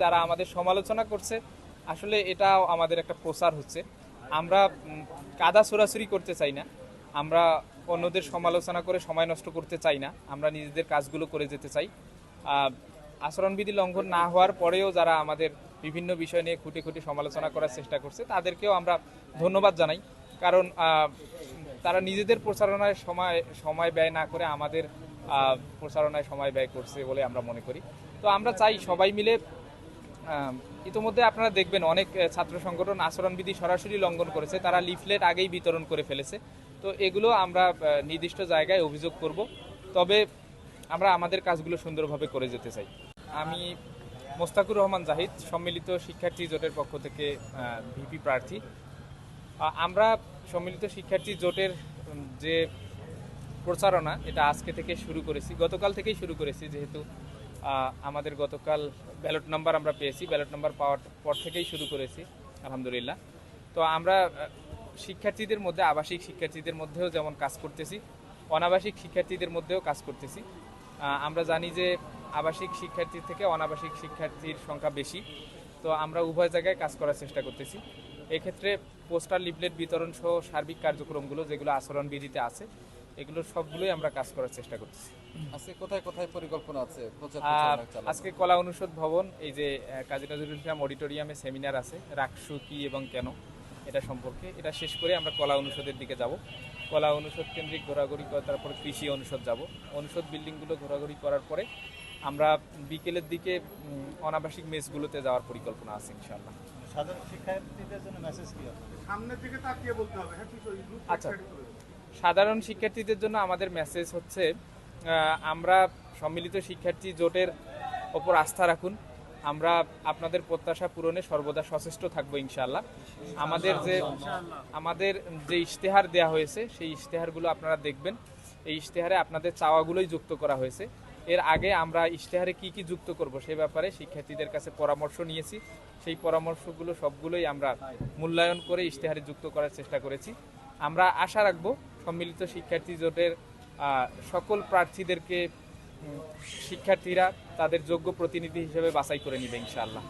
যারা আমাদের সমালোচনা করছে। আসলে এটাও আমাদের একটা প্রসার হচ্ছে। আমরা কাদা সরাসরি করতে চাই না। আমরা অন্যদের সমালোচনা করে সময় নষ্ট করতে চাই না। আমরা নিজেদের কাজগুলো করে যেতে চাই। আচরণবিধি লঙ্ঘন না হওয়ার পরেও যারা আমাদের বিভিন্ন বিষয় নিয়ে খুঁটি খুঁটি সমালোচনা করার চেষ্টা করছে, তাদেরকেও আমরা ধন্যবাদ জানাই। কারণ তারা নিজেদের প্রচারণায় সময় সময় ব্যয় না করে আমাদের প্রচারণায় সময় ব্যয় করছে বলে আমরা মনে করি। তো আমরা চাই সবাই মিলে ইতোমধ্যে আপনারা দেখবেন অনেক ছাত্র সংগঠন আচরণবিধি সরাসরি লঙ্ঘন করেছে। তারা লিফলেট আগেই বিতরণ করে ফেলেছে। তো এগুলো আমরা নির্দিষ্ট জায়গায় অভিযোগ করব। তবে আমরা আমাদের কাজগুলো সুন্দরভাবে করে যেতে চাই। আমি মোস্তাকুর রহমান জাহিদ, সম্মিলিত শিক্ষার্থী জোটের পক্ষ থেকে ভিপি প্রার্থী। আমরা সম্মিলিত শিক্ষার্থী জোটের যে প্রচারণা, এটা আজকে থেকে শুরু করেছি। গতকাল থেকেই শুরু করেছি, যেহেতু আমাদের গতকাল ব্যালট নাম্বার আমরা পেয়েছি। ব্যালট নাম্বার পাওয়ার পর থেকেই শুরু করেছি, আলহামদুলিল্লাহ। তো আমরা শিক্ষার্থীদের মধ্যে, আবাসিক শিক্ষার্থীদের মধ্যেও যেমন কাজ করতেছি, অনাবাসিক শিক্ষার্থীদের মধ্যেও কাজ করতেছি। আমরা জানি যে আবাসিক শিক্ষার্থীর থেকে অনাবাসিক শিক্ষার্থীর সংখ্যা বেশি, তো আমরা উভয় জায়গায় কাজ করার চেষ্টা করতেছি। এক্ষেত্রে পোস্টার লিফলেট বিতরণ সহ সার্বিক কার্যক্রমগুলো যেগুলো আচরণবিধিতে আছে এগুলো সবগুলোই আমরা কাজ করার চেষ্টা করছি আজকে কোথায় কোথায় পরিকল্পনা আছে? আজকে কলা অনুষদ ভবন এই যে কাজী নজরুল ইসলাম অডিটোরিয়ামে সেমিনার আছে রাকসু কি এবং কেন এটা সম্পর্কে। এটা শেষ করে আমরা কলা অনুষদের দিকে যাব। কলা অনুষদ কেন্দ্রিক ঘোরাঘুরি করে তারপরে কৃষি অনুষদ যাব। অনুষদ বিল্ডিংগুলো ঘোরাঘুরি করার পরে আমরা বিকেলের দিকে অনাবাসিক মেসগুলোতে যাওয়ার পরিকল্পনা আছে ইনশাআল্লাহ। সাধারণ শিক্ষার্থীদের জন্য মেসেজ কি সামনের দিকে তাকিয়ে বলতে হবে। হ্যাঁ আচ্ছা। সাধারণ শিক্ষার্থীদের জন্য আমাদের মেসেজ হচ্ছে আমরা সম্মিলিত শিক্ষার্থী জোটের ওপর আস্থা রাখুন। আমরা আপনাদের প্রত্যাশা পূরণে সর্বদা সচেষ্ট থাকব ইনশাআল্লাহ। আমাদের যে আমাদের যে ইশতেহার দেয়া হয়েছে, সেই ইশতেহারগুলো আপনারা দেখবেন। এই ইশতেহারে আপনাদের চাওয়াগুলোই যুক্ত করা হয়েছে। এর আগে আমরা ইশতেহারে কি কি যুক্ত করব সে ব্যাপারে শিক্ষার্থীদের কাছে পরামর্শ নিয়েছি। সেই পরামর্শগুলো সবগুলোই আমরা মূল্যায়ন করে ইশতেহারে যুক্ত করার চেষ্টা করেছি। আমরা আশা রাখব সম্মিলিত শিক্ষার্থী জোটের সকল প্রার্থীদেরকে শিক্ষার্থীরা তাদের যোগ্য প্রতিনিধি হিসেবে বাছাই করে নেবে ইনশাআল্লাহ।